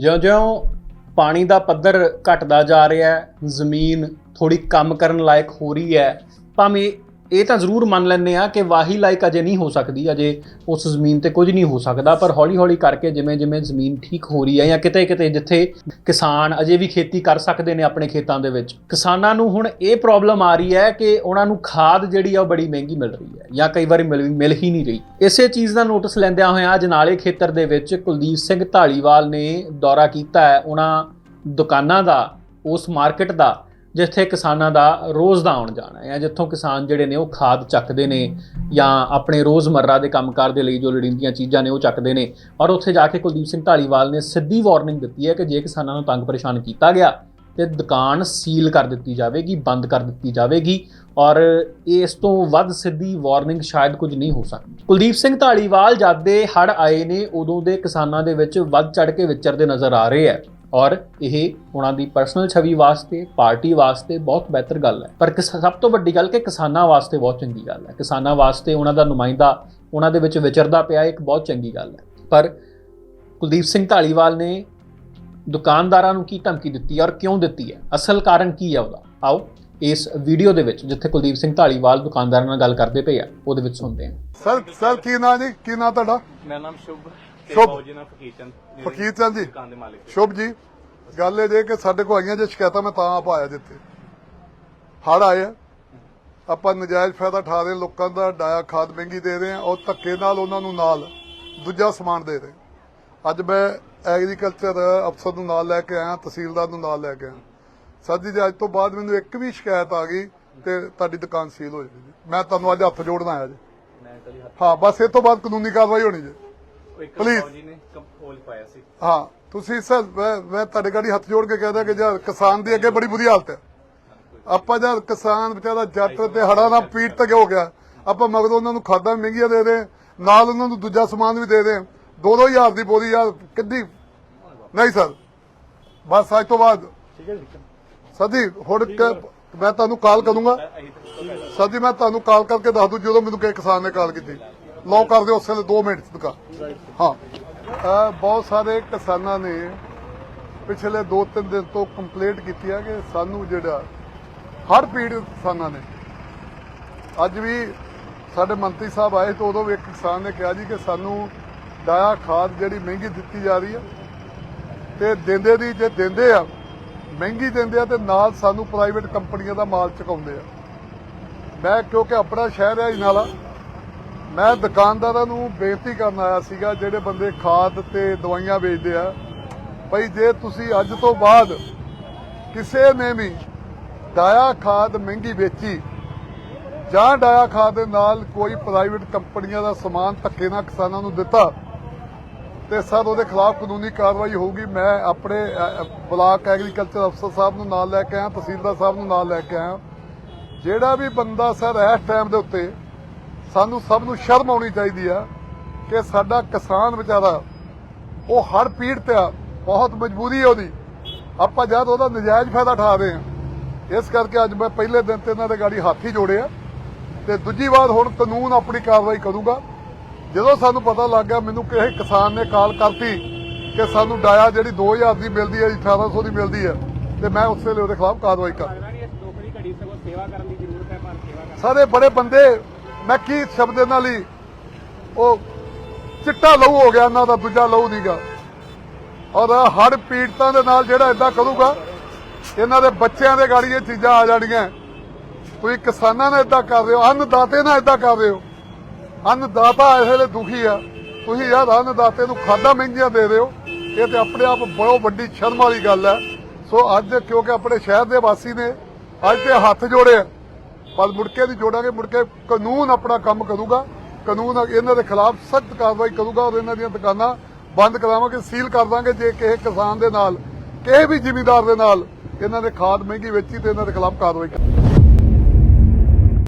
ਜਿਉਂ-ਜਿਉਂ ਪਾਣੀ ਦਾ ਪੱਧਰ ਘਟਦਾ ਜਾ ਰਿਹਾ ਹੈ, ਜ਼ਮੀਨ ਥੋੜੀ ਕੰਮ ਕਰਨ ਲਾਇਕ ਹੋ ਰਹੀ ਹੈ, ਭਾਵੇਂ ਇਹ ਤਾਂ ਜ਼ਰੂਰ ਮੰਨ ਲੈਂਦੇ ਆ ਕਿ ਵਾਹੀ ਲਾਇਕ ਅਜੇ ਨਹੀਂ ਹੋ ਸਕਦੀ, ਅਜੇ ਉਸ ਜ਼ਮੀਨ ਤੇ ਕੁਝ ਨਹੀਂ ਹੋ ਸਕਦਾ, ਪਰ ਹੌਲੀ-ਹੌਲੀ ਕਰਕੇ ਜਿਵੇਂ-ਜਿਵੇਂ ਜ਼ਮੀਨ ਠੀਕ ਹੋ ਰਹੀ ਹੈ ਜਾਂ ਕਿਤੇ-ਕਿਤੇ ਜਿੱਥੇ ਕਿਸਾਨ ਅਜੇ ਵੀ ਖੇਤੀ ਕਰ ਸਕਦੇ ਨੇ ਆਪਣੇ ਖੇਤਾਂ ਦੇ ਵਿੱਚ, ਕਿਸਾਨਾਂ ਨੂੰ ਹੁਣ ਇਹ ਪ੍ਰੋਬਲਮ ਆ ਰਹੀ ਹੈ ਕਿ ਉਹਨਾਂ ਨੂੰ ਖਾਦ ਜਿਹੜੀ ਆ ਉਹ ਬੜੀ ਮਹਿੰਗੀ ਮਿਲ ਰਹੀ ਹੈ ਜਾਂ ਕਈ ਵਾਰੀ ਮਿਲ ਮਿਲ ਹੀ ਨਹੀਂ ਰਹੀ। ਇਸੇ ਚੀਜ਼ ਦਾ ਨੋਟਿਸ ਲੈਂਦਿਆਂ ਹੋਇਆਂ ਅਜਨਾਲੇ ਖੇਤਰ ਦੇ ਵਿੱਚ ਕੁਲਦੀਪ ਸਿੰਘ ਢਾਲੀਵਾਲ ਨੇ ਦੌਰਾ ਕੀਤਾ ਹੈ, ਉਹਨਾਂ ਦੁਕਾਨਾਂ ਦਾ, ਉਸ ਮਾਰਕੀਟ ਦਾ ਜਿੱਥੇ ਕਿਸਾਨਾਂ ਦਾ ਰੋਜ਼ ਦਾ ਆਉਣ ਜਾਣਾ ਹੈ ਜਿੱਥੋਂ ਕਿਸਾਨ ਜਿਹੜੇ ਨੇ ਉਹ ਖਾਦ ਚੱਕਦੇ ਨੇ ਜਾਂ ਆਪਣੇ ਰੋਜ਼ਮਰਰਾ ਦੇ ਕੰਮਕਾਰ ਦੇ ਲਈ ਜੋ ਲੋੜੀਂਦੀਆਂ ਚੀਜ਼ਾਂ ਨੇ ਉਹ ਚੱਕਦੇ ਨੇ। ਔਰ ਉੱਥੇ ਜਾ ਕੇ ਕੁਲਦੀਪ ਸਿੰਘ ਢਾਲੀਵਾਲ ਨੇ ਸਿੱਧੀ ਵਾਰਨਿੰਗ ਦਿੱਤੀ ਹੈ ਕਿ ਜੇ ਕਿਸਾਨਾਂ ਨੂੰ ਤੰਗ ਪਰੇਸ਼ਾਨ ਕੀਤਾ ਗਿਆ ਤੇ ਦੁਕਾਨ ਸੀਲ ਕਰ ਦਿੱਤੀ ਜਾਵੇਗੀ, ਬੰਦ ਕਰ ਦਿੱਤੀ ਜਾਵੇਗੀ ਔਰ ਇਸ ਤੋਂ ਵੱਧ ਸਿੱਧੀ ਵਾਰਨਿੰਗ ਸ਼ਾਇਦ ਕੁਝ ਨਹੀਂ ਹੋ ਸਕਦੀ। ਕੁਲਦੀਪ ਸਿੰਘ ਢਾਲੀਵਾਲ ਜਦ ਦੇ ਹੜ ਆਏ ਨੇ ਉਦੋਂ ਦੇ ਕਿਸਾਨਾਂ ਦੇ ਵਿੱਚ ਵੱਧ ਚੜ ਕੇ ਵਿਚਰਦੇ ਨਜ਼ਰ ਆ ਰਹੇ ਹੈ। ਔਰ ਇਹ ਉਹਨਾਂ ਦੀ ਪਰਸਨਲ ਛਵੀ ਵਾਸਤੇ ਪਾਰਟੀ ਵਾਸਤੇ ਬਹੁਤ ਬਿਹਤਰ ਗੱਲ ਹੈ। ਪਰ ਕਿਸ- ਸਭ ਤੋਂ ਵੱਡੀ ਗੱਲ ਕਿ ਕਿਸਾਨਾਂ ਵਾਸਤੇ ਬਹੁਤ ਚੰਗੀ ਗੱਲ ਹੈ। ਕਿਸਾਨਾਂ ਵਾਸਤੇ ਉਹਨਾਂ ਦਾ ਨੁਮਾਇੰਦਾ ਉਹਨਾਂ ਦੇ ਵਿੱਚ ਵਿਚਰਦਾ ਪਿਆ ਇੱਕ ਬਹੁਤ ਚੰਗੀ ਗੱਲ ਹੈ। ਪਰ ਕੁਲਦੀਪ ਸਿੰਘ ਢਾਲੀਵਾਲ ਨੇ ਦੁਕਾਨਦਾਰਾਂ ਨੂੰ ਕੀ ਧਮਕੀ ਦਿੱਤੀ ਔਰ ਕਿਉਂ ਦਿੱਤੀ ਹੈ? ਅਸਲ ਕਾਰਨ ਕੀ ਹੈ ਉਹਦਾ? ਆਓ ਇਸ ਵੀਡੀਓ ਦੇ ਵਿੱਚ ਜਿੱਥੇ ਕੁਲਦੀਪ ਸਿੰਘ ਢਾਲੀਵਾਲ ਦੁਕਾਨਦਾਰਾਂ ਨਾਲ ਗੱਲ ਕਰਦੇ ਪਏ ਆ ਉਹਦੇ ਵਿੱਚ ਸੁਣਦੇ ਹਾਂ। ਸਰ ਸਰ ਕੀ ਨਾਂ ਜੀ? ਕੀ ਨਾਂ ਤੁਹਾਡਾ? ਮੇਰਾ ਨਾਮ ਸ਼ੁਭ ਸ਼ੁਭ। ਨਾਲ ਫਕੀਰ ਚੰਦ ਜਿਹੜੇ ਫਕੀਰ ਚੰਦ ਜੀ। ਦੁਕਾਨ ਦੇ ਮਾਲਕ ਨੇ। ਸ਼ੁਭ ਜੀ ਗੱਲ ਇਹ ਜੇ ਕਿ ਸਾਡੇ ਕੋਲ ਆਈਆਂ ਜੇ ਸ਼ਿਕਾਇਤਾਂ ਮੈਂ ਤਾਂ ਆਪ ਆਇਆ ਜਿੱਥੇ। ਹੜ ਆਏ ਆ। ਆਪਾਂ ਨਜਾਇਜ਼ ਫਾਇਦਾ ਠਾ ਰਹੇ ਲੋਕਾਂ ਦਾ ਡਾਇਆ ਖਾਦ ਮਹਿੰਗੀ ਦੇ ਰਹੇ ਆ ਔਰ ਧੱਕੇ ਨਾਲ ਉਹਨਾਂ ਨੂੰ ਨਾਲ ਦੂਜਾ ਸਮਾਨ ਦੇ ਰਹੇ ਅੱਜ ਮੈਂ ਐਗਰੀਕਲਚਰ ਅਫਸਰ ਨੂੰ ਨਾਲ ਲੈ ਕੇ ਆਇਆ ਤਹਿਸੀਲਦਾਰ ਨੂੰ ਨਾਲ ਲੈ ਕੇ ਆਇਆ। ਸਰ ਜੀ ਜੇ ਅੱਜ ਤੋਂ ਬਾਅਦ ਮੈਨੂੰ ਇੱਕ ਵੀ ਸ਼ਿਕਾਇਤ ਆ ਗਈ ਤੇ ਤੁਹਾਡੀ ਦੁਕਾਨ ਸੀਲ ਹੋ ਜਾਏਗੀ ਮੈਂ ਤੁਹਾਨੂੰ ਅੱਜ ਹੱਥ ਜੋੜਨ ਆਇਆ ਜੀ। ਮੈਂ ਕਦੀ ਹੱਥ ਹਾਂ ਬਸ ਇਹ ਤੋਂ ਬਾਅਦ ਕਾਨੂੰਨੀ ਕਾਰਵਾਈ ਹੋਣੀ ਜੀ। ਇੱਕ Please. ਫੌਜੀ ਨੇ ਕੰਪੋਲ ਪਾਇਆ ਸੀ। ਹਾਂ ਤੁਸੀਂ ਸਰ ਮੈਂ ਮੈਂ ਤੁਹਾਡੇ ਗਾੜੀ ਹੱਥ ਜੋੜ ਕੇ ਕਹਿਦਾ ਕਿ ਯਾਰ ਕਿਸਾਨ ਦੀ ਅੱਗੇ ਬੜੀ ਬੁਰੀ ਹਾਲਤ ਹੈ। ਆਪਾਂ ਜਦ ਕਿਸਾਨ ਵਿਚਾਰਾ ਜੱਟ ਤੇ ਹੜਾ ਨਾਲ ਪੀੜ ਤੱਕ ਹੋ ਗਿਆ। ਆਪਾਂ ਮਗਰੋਂ ਉਹਨਾਂ ਨੂੰ ਖਾਦਾਂ ਮਹਿੰਗੀਆਂ ਦੇ ਦੇ ਨਾਲ ਉਹਨਾਂ ਨੂੰ ਦੂਜਾ ਸਮਾਨ ਵੀ ਦੇ ਦੇ ਦੋ ਦੋ ਹਜ਼ਾਰ ਦੀ ਬੋਰੀ ਯਾਰ ਕਿੱਡੀ ਨਹੀਂ ਸਰ। ਬਸ ਅੱਜ ਤੋਂ ਬਾਅਦ। ਠੀਕ ਹੈ ਜੀ ਹੁਣ ਕ- ਮੈਂ ਤੁਹਾਨੂੰ ਕਾਲ ਕਰੂੰਗਾ। ਤਾਂ ਸਰ ਜੀ ਮੈਂ ਤੁਹਾਨੂੰ ਕਾਲ ਕਰਕੇ ਦੱਸ ਦੂੰ ਜਦੋਂ ਮੈਨੂੰ ਕਿਸੇ ਕਿਸਾਨ ਨੇ ਕਾਲ ਕੀਤੀ। ਲੋ ਕਰ ਦਿਓ ਉਸੇ ਵੇਲੇ 2 ਮਿੰਟ ਚ ਹਾਂ। ਬਹੁਤ ਸਾਰੇ ਕਿਸਾਨਾਂ ਨੇ ਪਿਛਲੇ 2-3 ਦਿਨ ਤੋਂ ਕੰਪਲੇਂਟ ਕੀਤੀ ਹੈ ਕਿ ਸਾਨੂੰ ਜਿਹੜਾ ਹੜ ਪੀੜ ਕਿਸਾਨਾਂ ਨੇ। ਅੱਜ ਵੀ ਸਾਡੇ ਮੰਤਰੀ ਸਾਹਿਬ ਆਏ ਤਾਂ ਉਦੋਂ ਵੀ ਇੱਕ ਕਿਸਾਨ ਨੇ ਕਿਹਾ ਜੀ ਕਿ ਸਾਨੂੰ ਡਾਇਆ ਖਾਦ ਜਿਹੜੀ ਮਹਿੰਗੀ ਦਿੱਤੀ ਜਾ ਰਹੀ ਹੈ ਤੇ ਦਿੰਦੇ ਦੀ ਜੇ ਦਿੰਦੇ ਆ, ਮਹਿੰਗੀ ਦਿੰਦੇ ਆ ਤੇ ਨਾਲ ਸਾਨੂੰ ਪ੍ਰਾਈਵੇਟ ਕੰਪਨੀਆਂ ਦਾ ਮਾਲ ਚੁਕਾਉਂਦੇ ਆ। ਮੈਂ ਕਿਉਂਕਿ ਆਪਣਾ ਸ਼ਹਿਰ ਹੈ ਇਨਾਲਾ ਮੈਂ ਦੁਕਾਨਦਾਰਾਂ ਨੂੰ ਬੇਨਤੀ ਕਰਨ ਆਇਆ ਸੀਗਾ, ਜਿਹੜੇ ਬੰਦੇ ਖਾਦ ਤੇ ਦਵਾਈਆਂ ਵੇਚਦੇ ਆ, ਭਈ ਜੇ ਤੁਸੀਂ ਅੱਜ ਤੋਂ ਬਾਅਦ ਕਿਸੇ ਨੇ ਵੀ ਡਾਇਆ ਖਾਦ ਮਹਿੰਗੀ ਵੇਚੀ, ਜਾਂ ਡਾਇਆ ਖਾਦ ਦੇ ਨਾਲ ਕੋਈ ਪ੍ਰਾਈਵੇਟ ਕੰਪਨੀਆਂ ਦਾ ਸਮਾਨ ਧੱਕੇ ਨਾਲ ਕਿਸਾਨਾਂ ਨੂੰ ਦਿੱਤਾ, ਤੇ ਸਰ ਉਹਦੇ ਖਿਲਾਫ ਕਾਨੂੰਨੀ ਕਾਰਵਾਈ ਹੋਊਗੀ, ਮੈਂ ਆਪਣੇ ਬਲਾਕ ਐਗਰੀਕਲਚਰ ਅਫਸਰ ਸਾਹਿਬ ਨੂੰ ਨਾਲ ਲੈ ਕੇ ਆਇਆ, ਤਹਿਸੀਲਦਾਰ ਸਾਹਿਬ ਨੂੰ ਨਾਲ ਲੈ ਕੇ ਆਇਆ। ਜਿਹੜਾ ਵੀ ਬੰਦਾ ਸਰ ਇਸ ਟਾਈਮ ਦੇ ਉੱਤੇ ਸਾਨੂੰ ਸਭ ਨੂੰ ਸ਼ਰਮ ਆਉਣੀ ਚਾਹੀਦੀ ਆ ਕਿ ਸਾਡਾ ਕਿਸਾਨ ਵਿਚਾਰਾ ਉਹ ਹੜ ਪੀੜਤ ਆ ਬਹੁਤ ਮਜਬੂਰੀ ਹੈ ਉਹਦੀ। ਆਪਾਂ ਜਦ ਉਹਦਾ ਨਜਾਇਜ਼ ਫਾਇਦਾ ਉਠਾ ਰਹੇ ਆ ਇਸ ਕਰਕੇ ਅੱਜ ਮੈਂ ਪਹਿਲੇ ਦਿਨ ਤੇ ਇਹਨਾਂ ਦੇ ਗਾੜੀ ਹੱਥ ਹੀ ਜੋੜੇ ਆ ਤੇ ਦੂਜੀ ਵਾਰ ਹੁਣ ਕਾਨੂੰਨ ਆਪਣੀ ਕਾਰਵਾਈ ਕਰੂਗਾ। ਜਦੋਂ ਸਾਨੂੰ ਪਤਾ ਲੱਗ ਗਿਆ ਮੈਨੂੰ ਕਿਸੇ ਕਿਸਾਨ ਨੇ ਕਾਲ ਕਰਤੀ ਕਿ ਸਾਨੂੰ ਡਾਇਆ ਜਿਹੜੀ 2000 ਦੀ ਮਿਲਦੀ ਹੈ 1800 ਦੀ ਮਿਲਦੀ ਹੈ ਤੇ ਮੈਂ ਉਸ ਵੇਲੇ ਉਹਦੇ ਖਿਲਾਫ ਕਾਰਵਾਈ ਕਰ। ਸਾਰੇ ਬੜੇ ਬੰਦੇ ਮੈਂ ਕੀ ਸ਼ਬਦ ਨਾਲ ਹੀ ਉਹ ਚਿੱਟਾ ਲਹੂ ਹੋ ਗਿਆ, ਇਹਨਾਂ ਦਾ ਦੂਜਾ ਲਹੂ ਨਹੀਂਗਾ ਔਰ ਹੜ ਪੀੜਤਾਂ ਦੇ ਨਾਲ ਜਿਹੜਾ ਇਦਾਂ ਕਰੂਗਾ, ਇਹਨਾਂ ਦੇ ਬੱਚਿਆਂ ਦੇ ਗਾੜੀ ਇਹ ਚੀਜ਼ਾਂ ਆ ਜਾਣੀਆਂ। ਤੁਸੀਂ ਕਿਸਾਨਾਂ ਨਾਲ ਇਦਾਂ ਕਰ ਰਹੇ ਹੋ, ਅੰਨਦਾਤੇ ਨਾਲ ਇਦਾਂ ਕਰ ਰਹੇ ਹੋ। ਅੰਨਦਾਤਾ ਇਸ ਵੇਲੇ ਦੁਖੀ ਆ। ਤੁਸੀਂ ਯਾਰ ਅੰਨਦਾਤੇ ਨੂੰ ਖਾਦਾਂ ਮਹਿੰਗੀਆਂ ਦੇ ਰਹੇ ਹੋ। ਇਹ ਤੇ ਆਪਣੇ ਆਪ ਬਹੁਤ ਵੱਡੀ ਸ਼ਰਮ ਵਾਲੀ ਗੱਲ ਹੈ। ਸੋ ਅੱਜ ਕਿਉਂਕਿ ਆਪਣੇ ਸ਼ਹਿਰ ਦੇ ਵਾਸੀ ਨੇ, ਅੱਜ ਤੇ ਹੱਥ ਜੋੜੇ ਪਰ ਮੁੜ ਕੇ ਨਹੀਂ ਜੋੜਾਂਗੇ ਮੁੜ ਕੇ ਕਾਨੂੰਨ ਆਪਣਾ ਕੰਮ ਕਰੂਗਾ। ਕਾਨੂੰਨ ਇਹਨਾਂ ਦੇ ਖਿਲਾਫ ਸਖਤ ਕਾਰਵਾਈ ਕਰੂਗਾ ਔਰ ਇਹਨਾਂ ਦੀਆਂ ਦੁਕਾਨਾਂ ਬੰਦ ਕਰਾਵਾਂਗੇ, ਸੀਲ ਕਰ ਦਾਂਗੇ ਜੇ ਕਿਸੇ ਕਿਸਾਨ ਦੇ ਨਾਲ, ਕਿਸੇ ਵੀ ਜ਼ਿਮੀਂਦਾਰ ਦੇ ਨਾਲ ਇਹਨਾਂ ਨੇ ਖਾਦ ਮਹਿੰਗੀ ਵੇਚੀ ਤੇ ਇਹਨਾਂ ਦੇ ਖਿਲਾਫ ਕਾਰਵਾਈ ਕਰ